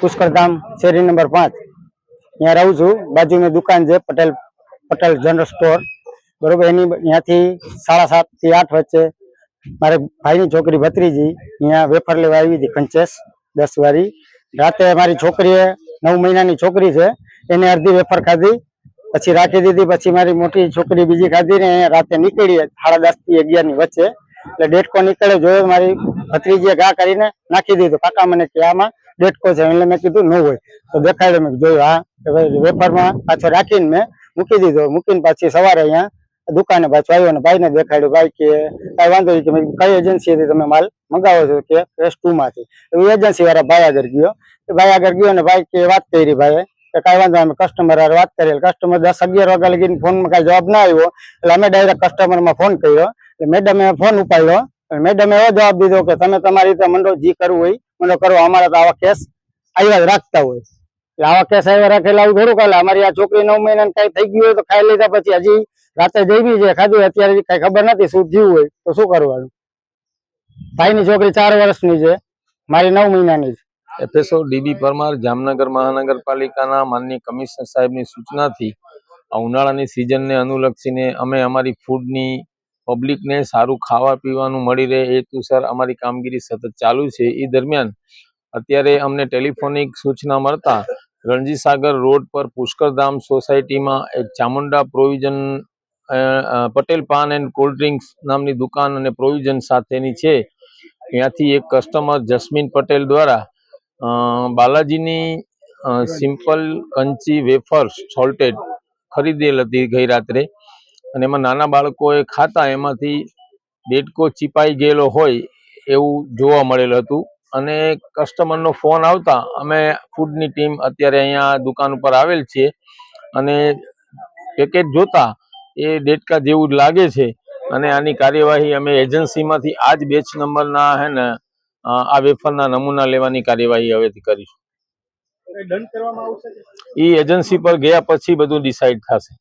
પુષ્કરધામ શેરી નંબર પાંચ. ત્યાં રહું છું. બાજુમાં દુકાન છે, પટેલ પટેલ જનરલ સ્ટોર. બરોબર, એની ત્યાંથી સાડા સાતથી આઠ વચ્ચે મારે ભાઈની છોકરી ભત્રીજી અહીંયા વેફર લેવા આવી હતી કંચેસ દસ વાળી રાતે મારી છોકરીએ નવ મહિનાની છોકરી છે, એને અડધી વેફર ખાધી, પછી રાખી દીધી, પછી મારી મોટી છોકરી બીજી ખાધી ને રાતે નીકળી સાડા દસથી અગિયાર વચ્ચે. એટલે ડેટકો નીકળે જોયો, મારી ભત્રીજીએ ઘા કરીને નાખી દીધું. કાકા મને કે, આમાં ડેટકો છે એટલે મેં કીધું ન હોય. તો દેખાડ્યો મેં જોયું હા વેપારમાં પાછો રાખીને મેં મૂકી દીધો. મૂકીને પાછી સવારે અહીંયા દુકાને પાછો આવ્યો અને ભાઈને દેખાડ્યું, ભાઈ, કે કઈ વાંધો નહીં, કે મેં કઈ એજન્સીથી તમે માલ મંગાવો છો? કે એસ ટુ માંથી. એવી એજન્સી વાળા ભાઈ આગળ ગયો. ભાઈ આગળ ગયો ને ભાઈ કે વાત કરી ભાઈએ કે કાંઈ વાંધો અમે કસ્ટમર વાત કરી કસ્ટમર દસ અગિયાર વાગ્યા લગીને ફોનમાં કાંઈ જવાબ ના આવ્યો, એટલે અમે ડાયરેક્ટ કસ્ટમરમાં ફોન કર્યો. એટલે મેડમે ફોન ઉપાડ્યો. અને મેડમે એવો જવાબ દીધો કે તમે તમારી રીતે મંડો જી કરવું હોય, મંડો કરો. અમારા તો આવા કેસ આવ્યા રાખતા હોય. એટલે આવા કેસ આવ્યા રાખેલા આવું થોડું કાલે. અમારી આ છોકરી નવ મહિના કઈ થઈ ગયું હોય તો ખાઈ લીધા પછી હજી રાતે જઈ છે, ખાધું અત્યારે કઈ ખબર નથી શું જીવું હોય. તો શું કરવાનું? ભાઈની છોકરી ચાર વર્ષની છે, મારી નવ મહિનાની છે. એફએસઓ ડીબી પરમાર જામનગર મહાનગરપાલિકાના માનનીય કમિશનર સાહેબની સૂચનાથી આ ઉનાળાની સિઝનને અનુલક્ષીને અમે અમારી ફૂડની પબ્લિકને સારું ખાવા પીવાનું મળી રહે, એ હેતુસર અમારી કામગીરી સતત ચાલુ છે. એ દરમિયાન અત્યારે અમને ટેલિફોનિક સૂચના મળતા રણજીસાગર રોડ પર પુષ્કરધામ સોસાયટીમાં એક Chamunda provision Patel paan and cold drinks નામની દુકાન અને પ્રોવિઝન સાથેની છે. ત્યાંથી એક કસ્ટમર જસ્મીન પટેલ દ્વારા બાલાજીની સિમ્પલ કંચી વેફર્સ, સોલ્ટેડ ખરીદેલ હતી ગઈ રાત્રે. અને એમાં નાના બાળકોએ ખાતા એમાંથી દેડકો ચીપાઈ ગયેલો હોય એવું જોવા મળેલું હતું. અને કસ્ટમરનો ફોન આવતા અમે ફૂડની ટીમ અત્યારે અહીંયા દુકાન ઉપર આવેલ છીએ અને પેકેટ જોતા એ દેડકા જેવું જ લાગે છે અને આની કાર્યવાહી અમે એજન્સીમાંથી આ જ બેચ નંબરના હે ને આ વેફરના નમૂના લેવાની કાર્યવાહી હવેથી કરીશું. એ એજન્સી પર ગયા પછી બધું ડિસાઈડ થશે.